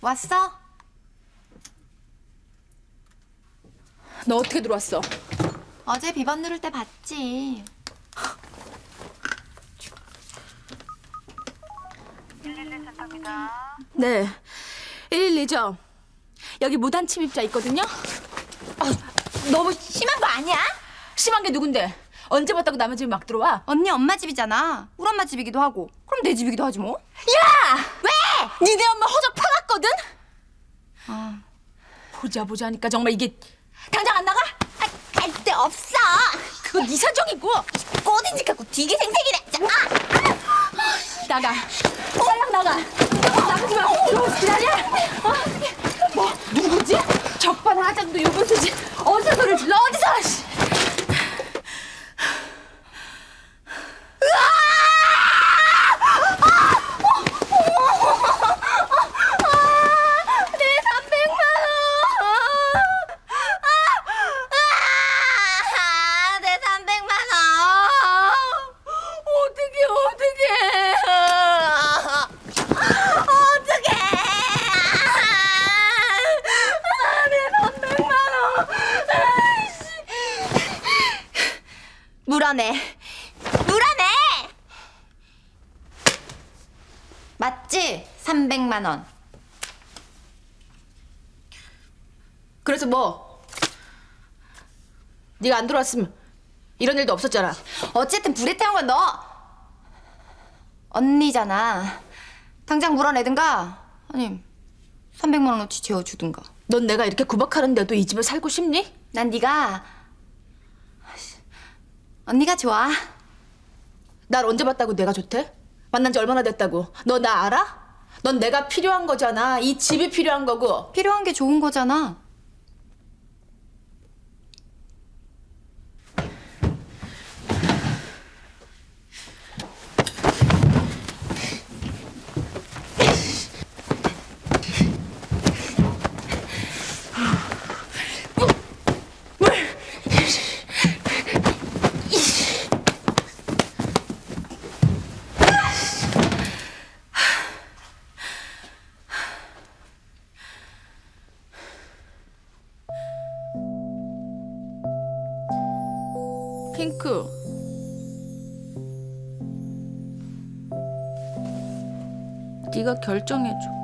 왔어? 너 어떻게 들어왔어? 어제 비번 누를 때 봤지. 네. 112죠. 여기 무단 침입자 있거든요. 아, 너무 심한 거 아니야? 심한 게 누군데? 언제 봤다고 남의 집에 막 들어와? 언니 엄마 집이잖아. 우리 엄마 집이기도 하고. 그럼 내 집이기도 하지 뭐. 야! 왜? 니네 엄마 허적 파놨거든? 아, 보자 보자 하니까 정말 이게 당장 안 나가? 갈데 없어. 그거 네 사정이고 꼬딘지 갖고 되게 생색이네. 아! 나가. 빨랑 나가. 나가지 마. 너 기다려. 어? 뭐 누구지? 적반하장도 유분수지. 어디서 소리를 질러 어디서? 씨. 내 300만 원. 아, 내 300만 원. 어떻게 어떻게? 어떡해. 아, 내 300만 원. 물어내. 물어내. 맞지? 300만 원. 그래서 뭐? 네가 안 들어왔으면 이런 일도 없었잖아. 어쨌든 불에 태운 건 너. 언니잖아. 당장 물어내든가. 아니, 300만 원어치 재워주든가. 넌 내가 이렇게 구박하는데도 이 집에 살고 싶니? 난 네가 언니가 좋아. 날 언제 봤다고 내가 좋대? 만난 지 얼마나 됐다고? 너 나 알아? 넌 내가 필요한 거잖아. 이 집이 필요한 거고. 필요한 게 좋은 거잖아. 네가 결정해줘.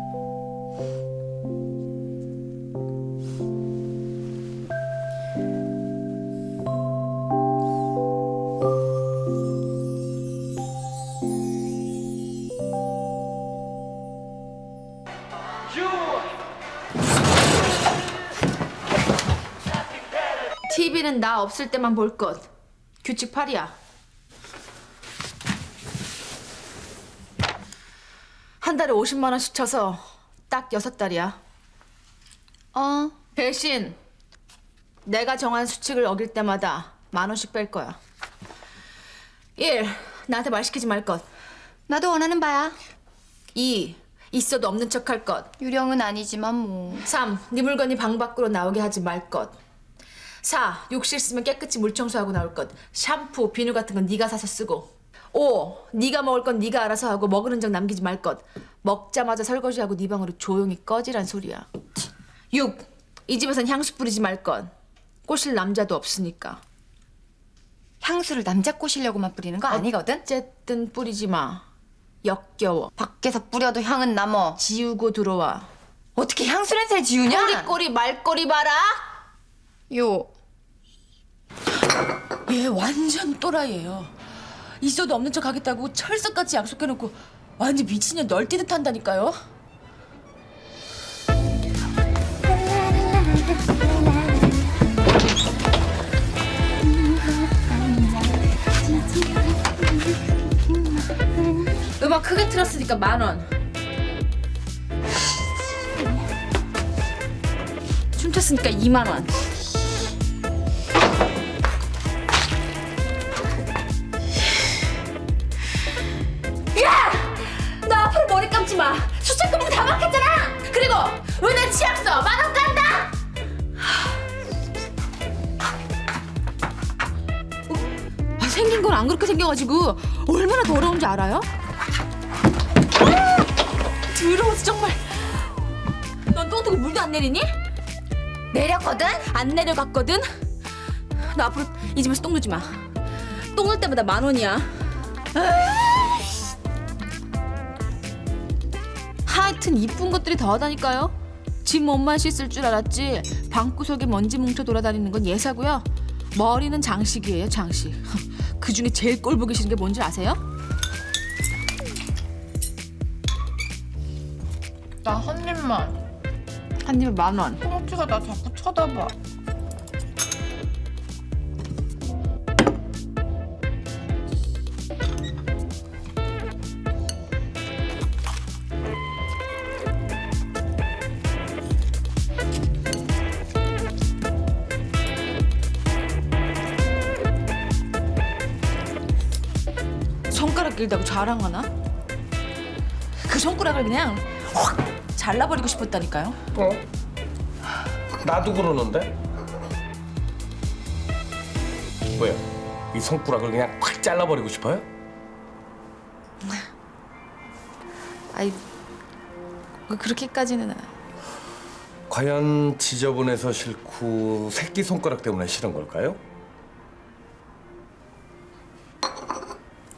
나 없을 때만 볼 것. 규칙 8이야. 한 달에 50만 원씩 쳐서 딱 여섯 달이야. 어, 대신 내가 정한 수칙을 어길 때마다 만 원씩 뺄 거야. 1. 나한테 말 시키지 말 것. 나도 원하는 바야. 2. 있어도 없는 척 할 것. 유령은 아니지만 뭐. 3. 네 물건이 방 밖으로 나오게 하지 말 것. 4. 욕실 쓰면 깨끗이 물 청소하고 나올 것. 샴푸, 비누 같은 건 네가 사서 쓰고. 5. 네가 먹을 건 네가 알아서 하고 먹은 흔적 남기지 말 것. 먹자마자 설거지하고 네 방으로 조용히 꺼지란 소리야. 6. 이 집에선 향수 뿌리지 말 것. 꼬실 남자도 없으니까. 향수를 남자 꼬시려고만 뿌리는 거 아니거든? 어쨌든 뿌리지 마. 역겨워. 밖에서 뿌려도 향은 남어. 지우고 들어와. 어떻게 향수 냄새를 지우냐? 꼬리꼬리 말꼬리 봐라. 요. 얘 완전 또라이예요. 있어도 없는 척 하겠다고 철석같이 약속해놓고 완전 미친년 널뛰듯 한다니까요. 음악 크게 틀었으니까 만 원. 춤췄으니까 2만 원. 감지 마. 수채 금융 다 막혔잖아. 그리고 은행 치약서 만원 깐다. 아, 생긴 건 안 그렇게 생겨가지고 얼마나 더러운지 알아요? 아, 더러워서 정말. 넌 똥통에 물도 안 내리니? 내렸거든? 안 내려갔거든? 너 앞으로 이 집에서 똥 누지 마. 똥올 때마다 만 원이야. 하 여튼 이쁜 것들이 더 하다니까요. 집 몸만 씻을 줄 알았지 방구석에 먼지 뭉쳐 돌아다니는 건 예사고요. 머리는 장식이에요, 장식. 그 중에 제일 꼴 보기 싫은 게 뭔지 아세요? 나 한 입만. 한 입에 만 원. 꽁치가 나 자꾸 쳐다봐. 길다고 자랑하나? 그 손가락을 그냥 확 잘라버리고 싶었다니까요. 어? 나도 그러는데? 왜요? 이 손가락을 그냥 확 잘라버리고 싶어요? 아이 뭐 그렇게까지는 과연 지저분해서 싫고 새끼 손가락 때문에 싫은 걸까요?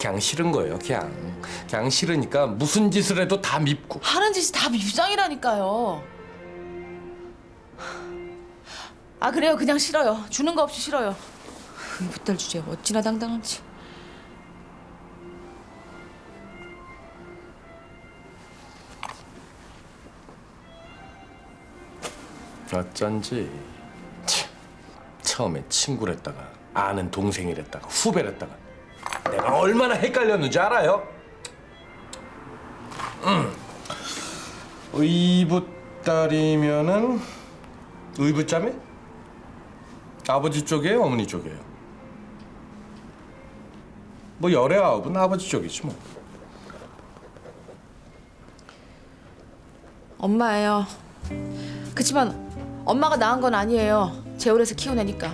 그냥 싫은 거예요, 그냥. 그냥 싫으니까 무슨 짓을 해도 다 밉고. 하는 짓이 다 밉상이라니까요. 아 그래요 그냥 싫어요 주는 거 없이 싫어요 이부딸 주제 어찌나 당당한지 어쩐지 참, 처음에 친구랬다가 아는 동생이랬다가 후배랬다가 내가 얼마나 헷갈렸는지 알아요? 음. 의붓딸이면은 의붓자매? 아버지 쪽이에요, 어머니 쪽이에요? 뭐 열의 아홉은 아버지 쪽이지 뭐. 엄마예요 그치만 엄마가 낳은 건 아니에요 재혼해서 키운 애니까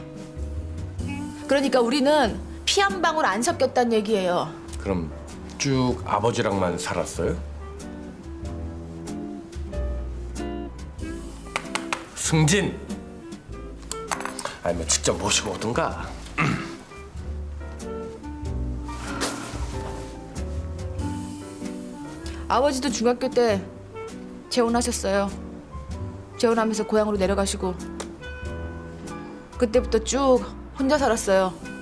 그러니까 우리는 피 한 방울 안 섞였단 얘기예요 그럼 쭉 아버지랑만 살았어요? 승진. 아니 뭐 직접 모시고 오든가. 아버지도 중학교 때 재혼하셨어요. 재혼하면서 고향으로 내려가시고 그때부터 쭉 혼자 살았어요.